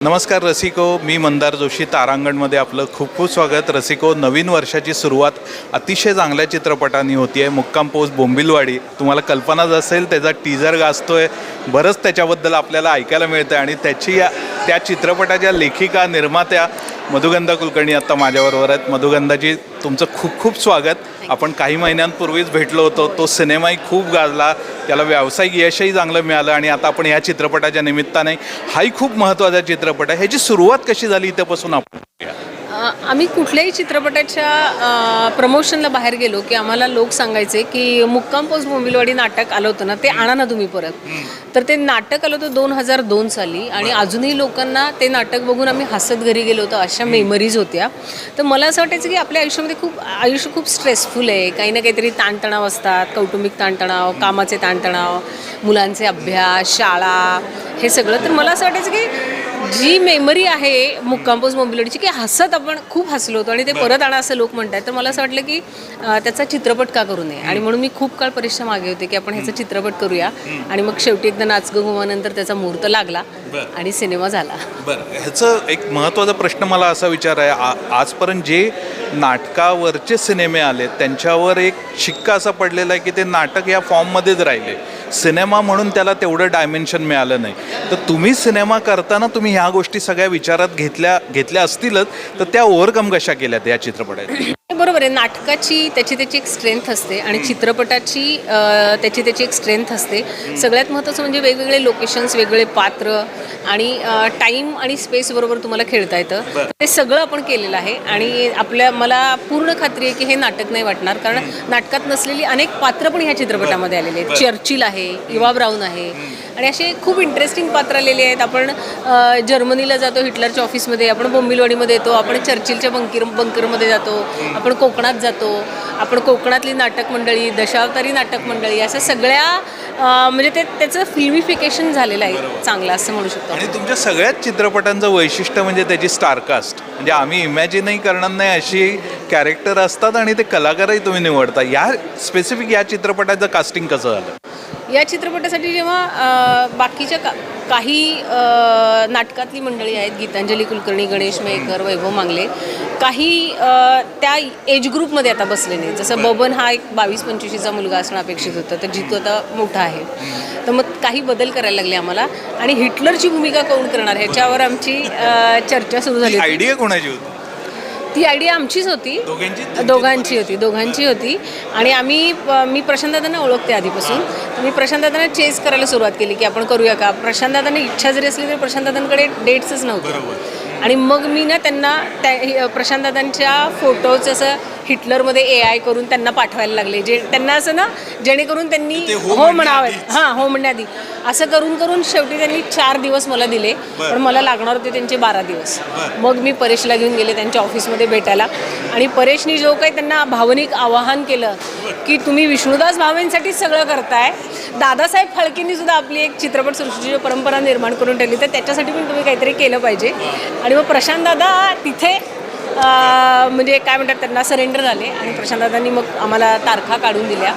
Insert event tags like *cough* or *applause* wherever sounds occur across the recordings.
नमस्कार रसिको मी मंदार जोशी तारांगणमध्ये आपलं खूप खूप स्वागत. रसिको नवीन वर्षाची सुरुवात अतिशय चांगल्या चित्रपटांनी होती आहे मुक्काम पोस्ट बोंबिलवाडी. तुम्हाला कल्पनाच असेल त्याचा टीजर गाजतो आहे बरंच त्याच्याबद्दल आपल्याला ऐकायला मिळतं आहे आणि त्याची या त्या चित्रपटाच्या लेखिका निर्मात्या मधुगंधा कुलकर्णी आत्ता माझ्याबरोबर आहेत. मधुगंधाजी तुमचं खूप खूप स्वागत. आपण काही महिन्यांपूर्वीच भेटलो होतो. तो सिनेमाही खूप गाजला. त्याला व्यावसायिक यशही चांगलं मिळालं आणि आता आपण या चित्रपटाच्या निमित्ताने हाही खूप महत्त्वाचा चित्रपट आहे. ह्याची सुरुवात कशी झाली इथपासून आपण? आम्ही कुठल्याही चित्रपटाच्या प्रमोशनला बाहेर गेलो की आम्हाला लोक सांगायचे की मुक्काम पोस्ट मोबिलवाडी नाटक आलं होतं ना ते आणा ना तुम्ही परत. तर ते नाटक आलं होतं दोन हजार दोन साली आणि अजूनही लोकांना ते नाटक बघून आम्ही हसत घरी गेलो होतो अशा मेमरीज होत्या. तर मला असं वाटायचं की आपल्या आयुष्यामध्ये खूप आयुष्य खूप स्ट्रेसफुल आहे. काही ना काहीतरी ताणतणाव असतात कौटुंबिक ताणतणाव कामाचे ताणतणाव मुलांचे अभ्यास शाळा हे सगळं. तर मला असं वाटायचं की जी मेमरी आहे मुक्कामपोज मोबिलिटीची की हसत आपण खूप हसलो होतो आणि ते परत आणा असं लोक म्हणतात तर मला असं वाटलं की अं, त्याचा चित्रपट का करू नये? आणि म्हणून मी खूप काळ परीक्षा मागे होते की आपण ह्याचा चित्रपट करूया. आणि मग शेवटी एकदा नाच गं घुमानंतर त्याचा मुहूर्त लागला आणि सिनेमा झाला. बरं. ह्याचं एक महत्त्वाचा प्रश्न मला असा विचार आहे आ आजपर्यंत जे नाटकावरचे सिनेमे आले त्यांच्यावर एक शिक्का असा पडलेला आहे की ते नाटक या फॉर्ममध्येच राहिले. सिनेमा म्हणून त्याला तेवढं डायमेन्शन मिळालं नाही. तर तुम्ही सिनेमा करताना तुम्ही ह्या गोष्टी सगळ्या विचारात घेतल्या घेतल्या असतीलच तर त्या ओव्हरकम कशा केल्यात या चित्रपटात? बरोबर आहे नाटकाची त्याची त्याची एक स्ट्रेंथ असते आणि चित्रपटाची त्याची त्याची एक स्ट्रेंथ असते. सगळ्यात महत्त्वाचं म्हणजे वेगवेगळे लोकेशन्स वेगवेगळे पात्र आणि टाईम आणि स्पेस बरोबर तुम्हाला खेळता येतं. ते सगळं आपण केलेलं आहे आणि आपल्या मला पूर्ण खात्री आहे की हे नाटक नाही वाटणार कारण नाटकात नसलेली अनेक पात्र पण ह्या चित्रपटामध्ये आलेली आहेत. चर्चिल आहे इवा ब्राऊन आहे आणि असे खूप इंटरेस्टिंग पात्र आलेले आहेत. आपण जर्मनीला जातो हिटलरच्या ऑफिसमध्ये आपण बोंबिलवाडीमध्ये येतो आपण चर्चिलच्या बंकीर बंकरमध्ये जातो आपण कोकणात जातो आपण कोकणातली नाटक मंडळी दशावतारी नाटक मंडळी अशा सगळ्या म्हणजे ते त्याचं फिल्मिफिकेशन झालेलं आहे. चांगलं असं म्हणू शकतो आणि तुमच्या सगळ्याच चित्रपटांचं वैशिष्ट्य म्हणजे त्याची स्टारकास्ट म्हणजे आम्ही इमॅजिनही करणार नाही अशी कॅरेक्टर असतात आणि ते कलाकारही तुम्ही निवडता. या स्पेसिफिक या चित्रपटाचं कास्टिंग कसं झालं? या चित्रपटासाठी जेव्हा बाकीच्या का काही नाटकातली मंडळी आहेत गीतांजली कुलकर्णी गणेश मयेकर वैभव मांगले काही त्या एज ग्रुपमध्ये आता बसले नाही जसं बबन हा एक बावीस पंचवीसचा मुलगा असणं अपेक्षित होतं तर जितू आता मोठा आहे. तर मग काही बदल करायला लागले आम्हाला. आणि हिटलरची भूमिका कोण करणार? ह्याच्यावर आमची चर्चा सुरू झाली. आयडिया कोणाची होती? ती आयडिया आमचीच होती. दोघांची? होती दोघांची होती. आणि आम्ही मी प्रशांत दादांना ओळखते आधीपासून. तर मी प्रशांत दादांना चेस करायला सुरुवात केली की आपण करूया का? प्रशांत दादांनी इच्छा जरी असली तरी प्रशांत दादांकडे डेट्सच नव्हतं आणि मग मी ना त्यांना त्या हे- प्रशांत दादांच्या फोटोज असं हिटलरमध्ये ए आय करून त्यांना पाठवायला लागले. जे त्यांना असं ना जेणेकरून त्यांनी हो हो म्हणावे हां हो म्हणण्याआधी. असं करून करून शेवटी त्यांनी चार दिवस मला दिले. पण मला लागणार होते त्यांचे बारा दिवस. मग मी परेशला घेऊन गेले त्यांच्या ऑफिसमध्ये भेटायला. आणि परेशनी जो काही त्यांना भावनिक आवाहन केलं की तुम्ही विष्णुदास भावेंसाठीच सगळं करताय. दादासाहेब फाळकेंनी सुद्धा आपली एक चित्रपट सृष्टीची परंपरा निर्माण करून ठेवली तर त्याच्यासाठी पण तुम्ही काहीतरी केलं पाहिजे. आणि मग प्रशांत दादा तिथे म्हणजे काय म्हणतात त्यांना सरेंडर झाले आणि प्रशांत दादांनी मग आम्हाला तारखा काढून दिल्या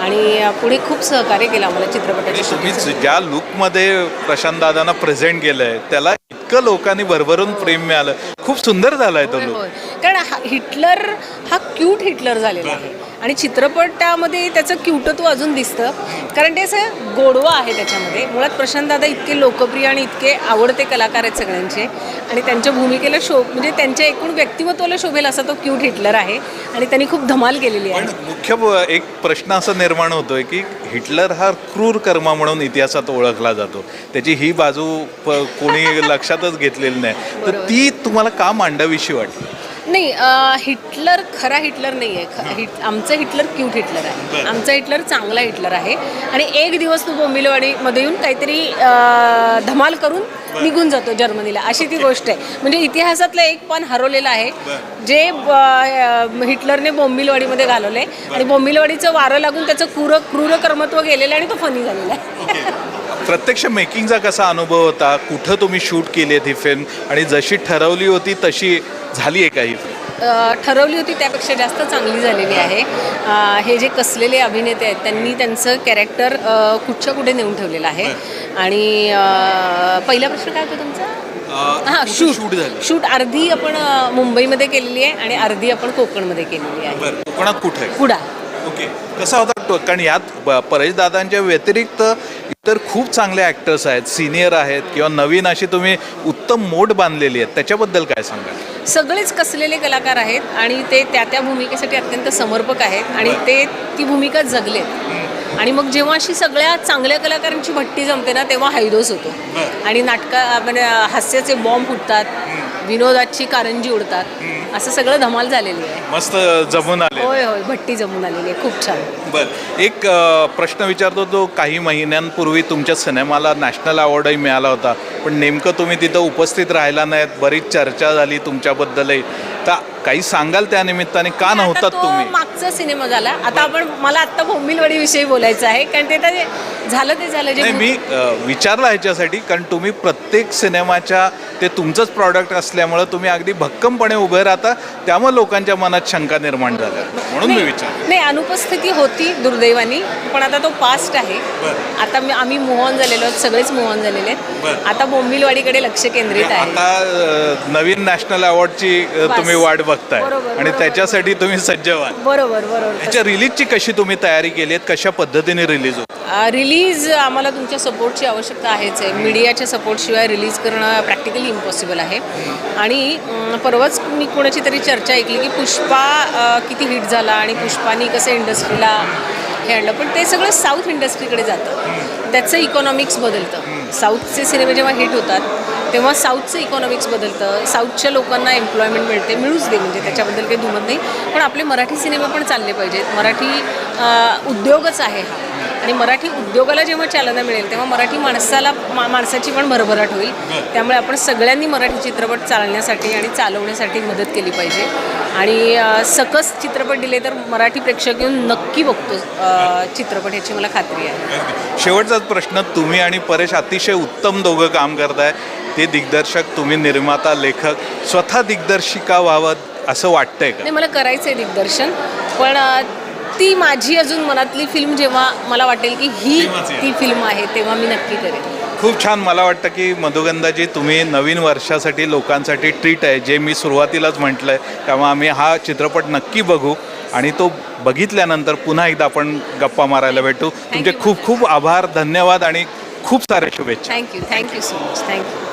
आणि पुढे खूप सहकार्य केलं आम्हाला चित्रपटाच्या shooting ज्या लुकमध्ये प्रशांत दादांना प्रेझेंट केलंय त्याला इतकं लोकांनी भरभरून प्रेम मिळालं. खूप सुंदर झालाय तो होय, लुक. कारण हा- हिटलर हा क्यूट हिटलर झालेला आहे. आणि चित्रपटामध्ये त्याचं क्यूटत्व अजून दिसतं. कारण ते असं गोडवा आहे त्याच्यामध्ये. मुळात प्रशांत दादा इतके लोकप्रिय आणि इतके आवडते कलाकार आहेत सगळ्यांचे. आणि त्यांच्या भूमिकेला शो म्हणजे त्यांच्या एकूण व्यक्तिमत्वाला शोभेल असा तो क्यूट हिटलर आहे. आणि त्यांनी खूप धमाल केलेली आहे. मुख्य एक प्रश्न असा निर्माण होतोय की हिटलर हा क्रूर कर्मा म्हणून इतिहासात ओळखला जातो. त्याची ही बाजू प- कोणी *laughs* लक्षातच घेतलेली नाही. तर ती तुम्हाला का मांडावीशी वाटली? नाही अं, हिटलर खरा हिटलर नाही आहे ख- हिट आमचं हिटलर क्यूट हिटलर आहे. आमचा हिटलर चांगला हिटलर आहे. आणि एक दिवस तो बोंबिलवाडीमध्ये येऊन काहीतरी अं, धमाल करून निघून जातो जर्मनीला. अशी ती गोष्ट आहे. म्हणजे इतिहासातलं एक पान हरवलेलं आहे. जे अं, हिटलरने बोंबिलवाडीमध्ये घालवले आणि बोंबिलवाडीचं वारं लागून त्याचं क्रूर क्रूर कर्मत्व गेलेलं आहे आणि तो फनी झालेला आहे. प्रत्यक्ष मेकिंगचा कसा अनुभव होता? कुठं तुम्ही शूट केली ती फिल्म आणि जशी ठरवली होती तशी झाली आहे का ही फिल्म ठरवली होती त्यापेक्षा जास्त चांगली झालेली आहे. हे जे कसलेले अभिनेते आहेत त्यांनी त्यांचं कॅरेक्टर कुठच्या कुठे नेऊन ठेवलेलं आहे. आणि पहिला प्रश्न काय होता तुमचा? हां शूट शूट झालं? शूट अर्धी आपण मुंबईमध्ये केलेली आहे आणि अर्धी आपण कोकणमध्ये केलेली आहे. कोकणात कुठे कुडा ओके. कसा होता तो कारण यात ब- परेश दादांच्या व्यतिरिक्त इतर खूप चांगले ॲक्टर्स आहेत. सिनियर आहेत किंवा नवीन अशी तुम्ही उत्तम मोड बांधलेली आहेत. त्याच्याबद्दल काय सांगा सगळेच कसलेले कलाकार आहेत आणि ते त्या त्या भूमिकेसाठी अत्यंत समर्पक आहेत आणि ते ती भूमिका जगलेत. आणि मग जेव्हा अशी सगळ्या चांगल्या कलाकारांची भट्टी जमते ना तेव्हा हैदोस होतो. आणि नाटका म्हणजे हास्याचे बॉम्ब फुटतात. विनोदाची कारंजी उडतात. असं सगळं धमाल झालेली आहे. मस्त जमून आले होय होय भट्टी जमून आलेली आहे. खूप छान. बर एक अ, प्रश्न विचारतो जो काही महिन्यांपूर्वी तुमच्या सिनेमाला नॅशनल अवॉर्डही मिळाला होता. पण नेमकं तुम्ही तिथं उपस्थित राहिला नाहीत बरीच चर्चा झाली तुमच्याबद्दलही. तर काही सांगाल त्या निमित्ताने? का आता नव्हतात तो तुम्ही? मागचा सिनेमा झाला. आता आपण मला आता बोंबिलवाडी विषयी बोलायचं आहे कारण ते तर झालं ते झालं जे नाही मी अ, विचारलं ह्याच्यासाठी कारण तुम्ही प्रत्येक सिनेमाच्या ते तुमचंच प्रॉडक्ट असल्यामुळं तुम्ही अगदी भक्कमपणे उभे राहता. त्यामुळे लोकांच्या मनात शंका निर्माण झाल्या. म्हणून मी नाही विचारलं. नाही, अनुपस्थिती होती दुर्दैवानी पण आता तो पास्ट आहे. बरं. आता मी आम्ही मूव ऑन झालेलो आहोत सगळेच मूव ऑन झालेले आहेत. आता बोंबिलवाडीकडे लक्ष केंद्रित आहे. आता अ, नवीन नॅशनल अवॉर्डची अ. तुम्ही वाट बघताय. आणि. त्याच्यासाठी तुम्ही सज्ज व्हा. बरोबर बरोबर. याच्या रिलीजची कशी तुम्ही तयारी केली आहे कशा पद्धतीने रिलीज होत? रिलीज आम्हाला तुमच्या सपोर्टची आवश्यकता आहेच आहे. मीडियाच्या सपोर्टशिवाय रिलीज करणं प्रॅक्टिकली इम्पॉसिबल आहे. आणि अं, परवाच मी कोणाची तरी चर्चा ऐकली की पुष्पा अं, किती हिट झाला आणि पुष्पानी कसं इंडस्ट्रीला हे आणलं. पण ते सगळं साऊथ इंडस्ट्रीकडे जातं. त्याचं इकॉनॉमिक्स बदलतं. साऊथचे सिनेमे जेव्हा हिट होतात तेव्हा साऊथचं इकॉनॉमिक्स बदलतं साऊथच्या लोकांना एम्प्लॉयमेंट मिळते मिळूच दे म्हणजे त्याच्याबद्दल काही दुमत नाही. पण आपले मराठी सिनेमा पण चालले पाहिजेत. मराठी उद्योगच आहे हा. आणि मराठी उद्योगाला जेव्हा चालना मिळेल तेव्हा मराठी माणसाला मा माणसाची पण भरभराट होईल. त्यामुळे आपण सगळ्यांनी मराठी चित्रपट चालण्यासाठी आणि चालवण्यासाठी मदत केली पाहिजे. आणि सकस चित्रपट दिले तर मराठी प्रेक्षक येऊन नक्की बघतो चित्रपट ह्याची मला खात्री आहे. शेवटचाच प्रश्न तुम्ही आणि परेश अतिशय उत्तम दोघं काम करताय. ते दिग्दर्शक तुम्ही निर्माता लेखक स्वतः दिग्दर्शिका व्हावं असं वाटतंय का? नाही मला करायचं आहे दिग्दर्शन पण ती माझी अजून मनातली फिल्म जेव्हा मला वाटेल की ही तेव्हाच येईल. ती फिल्म आहे तेव्हा मी नक्की करेन. खूप छान. मला वाटतं की मधुगंधाजी तुम्ही नवीन वर्षासाठी लोकांसाठी ट्रीट आहे जे मी सुरुवातीलाच म्हटलं आहे त्यामुळे आम्ही हा चित्रपट नक्की बघू आणि तो बघितल्यानंतर पुन्हा एकदा आपण गप्पा मारायला भेटू. तुमचे. खूप खूप आभार धन्यवाद आणि खूप साऱ्या शुभेच्छा. Thank you thank you so much thank you